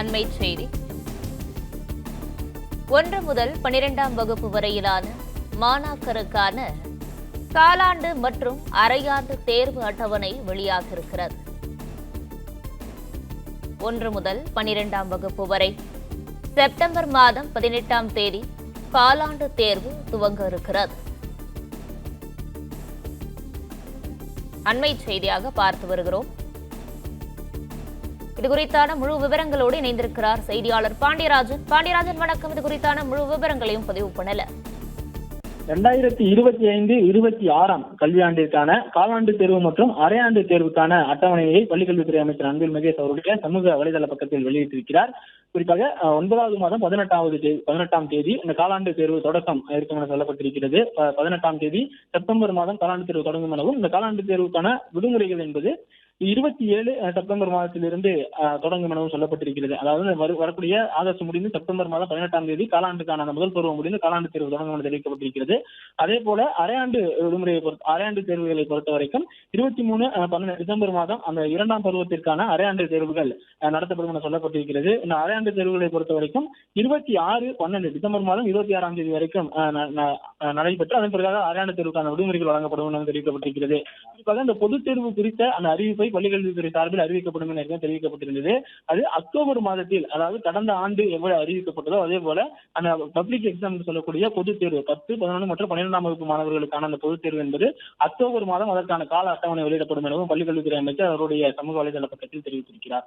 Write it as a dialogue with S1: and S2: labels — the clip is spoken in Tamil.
S1: அண்மை செய்தி. ஒன்று முதல் பனிரெண்டாம் வகுப்பு வரையிலான மாணாக்கருக்கான காலாண்டு மற்றும் அரையாண்டு தேர்வு அட்டவணை வெளியாகிருக்கிறது ஒன்று முதல் பனிரெண்டாம் வகுப்பு வரை செப்டம்பர் மாதம் பதினெட்டாம் தேதி காலாண்டு தேர்வு துவங்க இருக்கிறது. அண்மை செய்தியாக பார்த்து வருகிறோம். இது குறித்தான முழு விவரங்களோடு இணைந்திருக்கிறார் செய்தியாளர் பாண்டியராஜன். பாண்டியராஜன் வணக்கம். இது குறித்தான முழு விவரங்களையும் பதிவு பண்ணல.
S2: ரெண்டாயிரத்தி இருபத்தி ஐந்து இருபத்தி ஆறாம் கல்வியாண்டிற்கான காலாண்டு தேர்வு மற்றும் அரையாண்டு தேர்வுக்கான அட்டவணையை பள்ளிக்கல்வித்துறை அமைச்சர் அன்பில் மகேஷ் அவருடைய சமூக வலைதள பக்கத்தில் வெளியிட்டிருக்கிறார். குறிப்பாக ஒன்பதாவது மாதம் பதினெட்டாவது தேதி பதினெட்டாம் தேதி இந்த காலாண்டு தேர்வு தொடக்கம் இருக்கும் என சொல்லப்பட்டிருக்கிறது. பதினெட்டாம் தேதி செப்டம்பர் மாதம் காலாண்டு தேர்வு தொடங்கும் எனவும் இந்த காலாண்டு தேர்வுக்கான விடுமுறைகள் என்பது இருபத்தி ஏழு செப்டம்பர் மாதத்திலிருந்து தொடங்கும் எனவும் சொல்லப்பட்டிருக்கிறது. அதாவது வரக்கூடிய ஆகஸ்ட் முடிந்து செப்டம்பர் மாதம் பதினெட்டாம் தேதி காலாண்டுக்கான அந்த முதல் பருவம் முடிந்து காலாண்டு தேர்வு தொடங்கும் என தெரிவிக்கப்பட்டிருக்கிறது. அதே போல அரையாண்டு விடுமுறையை பொறுத்த அரையாண்டு தேர்வுகளை பொறுத்த வரைக்கும் இருபத்தி மூணு பன்னெண்டு டிசம்பர் மாதம் அந்த இரண்டாம் பருவத்திற்கான அரையாண்டு தேர்வுகள் நடத்தப்படும் என சொல்லப்பட்டிருக்கிறது. இந்த அரையாண்டு தேர்வுகளை பொறுத்த வரைக்கும் இருபத்தி ஆறு பன்னெண்டு டிசம்பர் மாதம் இருபத்தி ஆறாம் தேதி வரைக்கும் நடைபெற்று அதன் பிறகு அரையாண்டு தேர்வுக்கான விடுமுறைகள் வழங்கப்படும் என தெரிவிக்கப்பட்டிருக்கிறது. குறிப்பாக இந்த பொதுத் தேர்வு குறித்த அந்த அறிவிப்பை பள்ளிக்கல்வித்துறை சார்பில் அறிவிக்கப்படும் என தெரிவிக்கப்பட்டிருந்தது. அது அக்டோபர் மாதத்தில் அதாவது கடந்த ஆண்டு எவ்வளவு அறிவிக்கப்பட்டதோ அதே போல அந்த பப்ளிக் எக்ஸாம் சொல்லக்கூடிய பொதுத் தேர்வு பத்து பதினொன்று மற்றும் பன்னிரெண்டாம் வகுப்பு மாணவர்களுக்கான அந்த பொதுத் தேர்வு என்பது அக்டோபர் மாதம் அதற்கான கால அட்டவணை வெளியிடப்படும் எனவும் பள்ளிக்கல்வித்துறை அமைச்சர் அவருடைய சமூக வலைதள பக்கத்தில் தெரிவித்திருக்கிறார்.